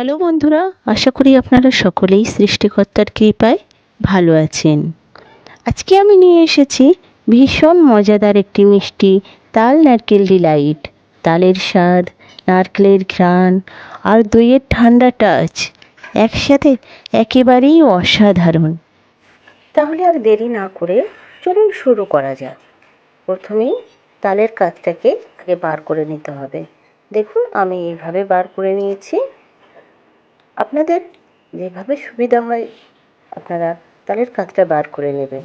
Hello বন্ধুরা, আশা করি আপনারা সকলেই সৃষ্টিকর্তার কৃপায় ভালো আছেন। আজকে আমি নিয়ে এসেছি ভীষণ মজাদার একটি মিষ্টি তাল নারকেল ডিলাইট। তালের স্বাদ, নারকেলের ঘ্রাণ আর দইয়ের ঠান্ডা টাচ একসাথে একেবারেই অসাধারণ। তাহলে আর দেরি না করে চলুন শুরু করা যাক। প্রথমেই তালের কাজটাকে আগে বার করে নিতে হবে। দেখুন, আমি এইভাবে বার করে নিয়েছি। আপনাদের যেভাবে সুবিধা হয় আপনারা তালের কাজটা বার করে নেবেন।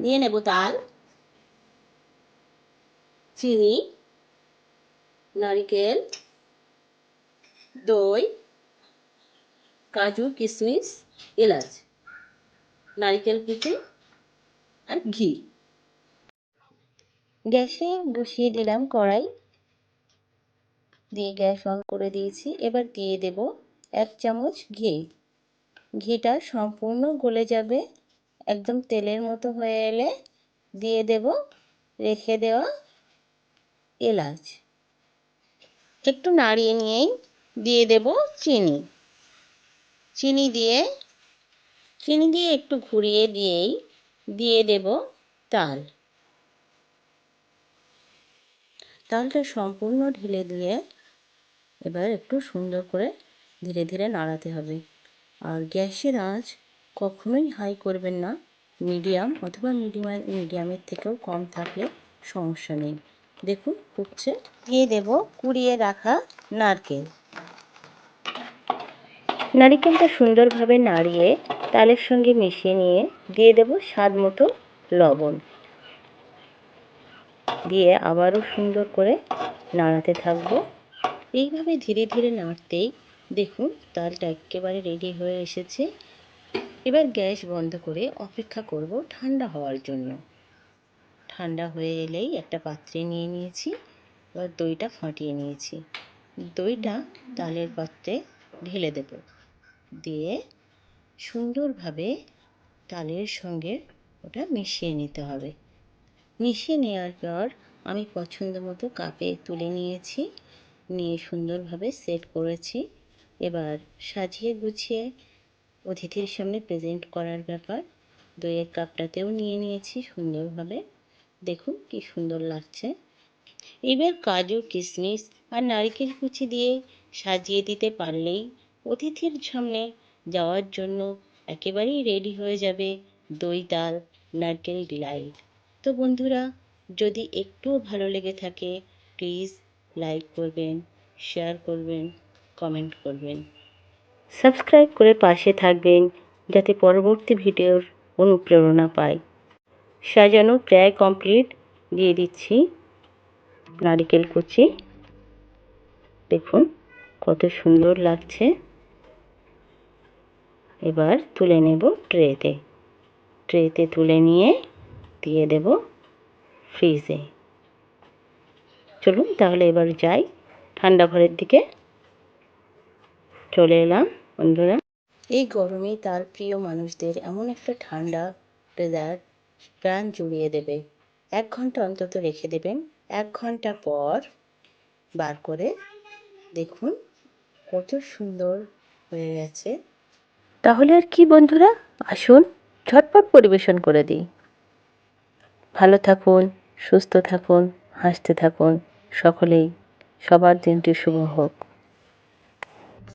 নিয়ে নেব তাল চিনি নারিকেল দই কাজু কিশমিশ এলাচ নারিকেল কুচি আর ঘি। গ্যাসে বসিয়ে দিলাম কড়াই। দিয়ে গ্যাস অন করে দিয়েছি। এবার দিয়ে দেব এক চামচ ঘি। ঘিটা সম্পূর্ণ গলে যাবে, একদম তেলের মতো হয়ে এলে দিয়ে দেব, রেখে দেওয়া এলাচ। একটু নাড়িয়ে নিয়েই দিয়ে দেব চিনি। চিনি দিয়ে চিনি দিয়ে একটু ঘুরিয়ে দিয়েই দিয়ে দেব তাল। তালটা সম্পূর্ণ ঢেলে দিয়ে এবার একটু সুন্দর করে ধীরে ধীরে নাড়াতে হবে। আর গ্যাসের আঁচ কখনোই হাই করবেন না। মিডিয়াম অথবা মিডিয়াম, মিডিয়ামের থেকেও কম থাকলে সমস্যা নেই। দেখুন ফুটছে দিয়ে দেব কুড়িয়ে রাখা নারকেল। নারিকেলটা সুন্দরভাবে নাড়িয়ে তালের সঙ্গে মিশিয়ে নিয়ে দিয়ে দেব স্বাদ মতো লবণ। দিয়ে আবারও সুন্দর করে নাড়াতে থাকব। এইভাবে ধীরে ধীরে নাড়তেই দেখুন তালটা একেবারে রেডি হয়ে এসেছে। এবার গ্যাস বন্ধ করে অপেক্ষা করব ঠান্ডা হওয়ার জন্য। ঠান্ডা হয়ে এলেই একটা পাত্রে নিয়ে নিয়েছি, এবার দইটা ফাটিয়ে নিয়েছি। দইটা তালের পাত্রে ঢেলে দেব। দিয়ে সুন্দরভাবে তালের সঙ্গে ওটা মিশিয়ে নিতে হবে। মিশিয়ে নেওয়ার পর আমি পছন্দ মতো কাপে তুলে নিয়েছি, নিয়ে সুন্দরভাবে সেট করেছি। এবার সাজিয়ে গুছিয়ে অতিথির সামনে প্রেজেন্ট করার ব্যাপার। দইয়ের কাপটাতেও নিয়ে নিয়েছি সুন্দরভাবে। দেখুন কি সুন্দর লাগছে। এবার কাজু কিশমিশ আর নারকেল কুচি দিয়ে সাজিয়ে দিতে পারলেই অতিথির সামনে যাওয়ার জন্য একেবারেই রেডি হয়ে যাবে দই তাল নারকেল ডিলাইট তো বন্ধুরা, যদি একটুও ভালো লেগে থাকে প্লিজ লাইক করবেন শেয়ার করবেন। কমেন্ট করবেন। সাবস্ক্রাইব করে পাশে থাকবেন যাতে পরবর্তী ভিডিওর অনুপ্রেরণা পাই। সাজানো প্রায় কমপ্লিট দিয়ে দিচ্ছি। নারিকেল কুচি। দেখুন কত সুন্দর লাগছে। এবার তুলে নেব ট্রেতে। ট্রেতে তুলে নিয়ে দিয়ে দেব ফ্রিজে। চলুন তাহলে এবার যাই ঠান্ডা ঘরের দিকে। চলে এলাম, বন্ধুরা। এই গরমে তার প্রিয় মানুষদের এমন একটা ঠান্ডা ডেজার্ট প্রাণ জুড়িয়ে দেবে। এক ঘণ্টা অন্তত রেখে দেবেন। এক ঘণ্টা পর বার করে দেখুন কত সুন্দর হয়ে গেছে। তাহলে আর কি বন্ধুরা? আসুন, ঝটপট পরিবেশন করে দিই। ভালো থাকুন, সুস্থ থাকুন, হাসতে থাকুন। সকলেই সবার দিনটি শুভ হোক।